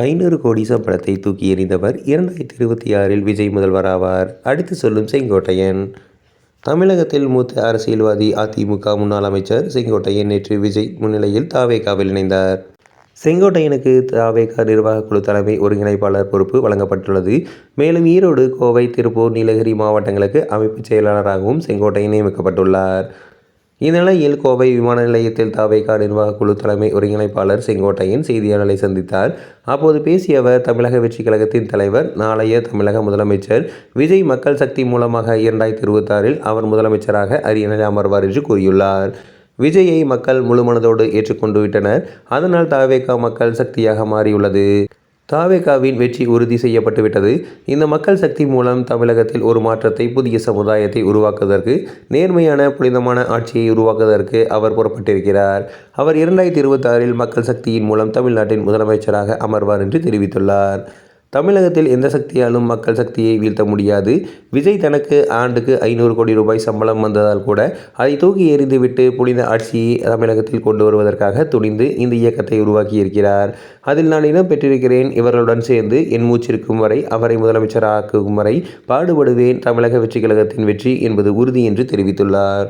ஐநூறு கோடி சம்பளத்தை தூக்கி எறிந்தவர் இரண்டாயிரத்தி இருபத்தி ஆறில் விஜய் முதல்வராவார் அடுத்து சொல்லும் செங்கோட்டையன். தமிழகத்தில் மூத்த அரசியல்வாதி அதிமுக முன்னாள் அமைச்சர் செங்கோட்டையன் நேற்று விஜய் முன்னிலையில் தாவேகாவில் இணைந்தார். செங்கோட்டையனுக்கு தாவேகா நிர்வாக குழு தலைமை ஒருங்கிணைப்பாளர் பொறுப்பு வழங்கப்பட்டுள்ளது. மேலும் ஈரோடு கோவை திருப்பூர் நீலகிரி மாவட்டங்களுக்கு அமைப்பு செயலாளராகவும் செங்கோட்டையன் நியமிக்கப்பட்டுள்ளார். இந்நிலையில் கோவை விமான நிலையத்தில் தவேகா நிர்வாக குழு தலைமை ஒருங்கிணைப்பாளர் செங்கோட்டையன் செய்தியாளர்களை சந்தித்தார். அப்போது பேசிய அவர் தமிழக வெற்றிக் கழகத்தின் தலைவர் நாளைய தமிழக முதலமைச்சர் விஜய் மக்கள் சக்தி மூலமாக இரண்டாயிரத்தி இருபத்தாறில் அவர் முதலமைச்சராக அரியணையில் அமர்வார் என்று கூறியுள்ளார். விஜயை மக்கள் முழுமனதோடு ஏற்றுக்கொண்டு விட்டனர். அதனால் தாவேகா மக்கள் சக்தியாக மாறியுள்ளது. தாவேகாவின் வெற்றி உறுதி செய்யப்பட்டுவிட்டது. இந்த மக்கள் சக்தி மூலம் தமிழகத்தில் ஒரு மாற்றத்தை புதிய சமுதாயத்தை உருவாக்குவதற்கு நேர்மையான புனிதமான ஆட்சியை உருவாக்குவதற்கு அவர் புறப்பட்டிருக்கிறார். அவர் இரண்டாயிரத்தி இருபத்தாறில் மக்கள் சக்தியின் மூலம் தமிழ்நாட்டின் முதலமைச்சராக அமர்வார் என்று தெரிவித்துள்ளார். தமிழகத்தில் எந்த சக்தியாலும் மக்கள் சக்தியை வீழ்த்த முடியாது. விஜய் தனக்கு ஆண்டுக்கு ஐநூறு கோடி ரூபாய் சம்பளம் வந்ததால் கூட அதை தூக்கி எறிந்துவிட்டு புனித ஆட்சியை தமிழகத்தில் கொண்டு வருவதற்காக துணிந்து இந்த இயக்கத்தை உருவாக்கியிருக்கிறார். அதில் நான் இடம் பெற்றிருக்கிறேன். இவர்களுடன் சேர்ந்து என் மூச்சிருக்கும் வரை அவரை முதலமைச்சராக்கும் வரை பாடுபடுவேன். தமிழக வெற்றி கழகத்தின் வெற்றி என்பது உறுதி என்று தெரிவித்துள்ளார்.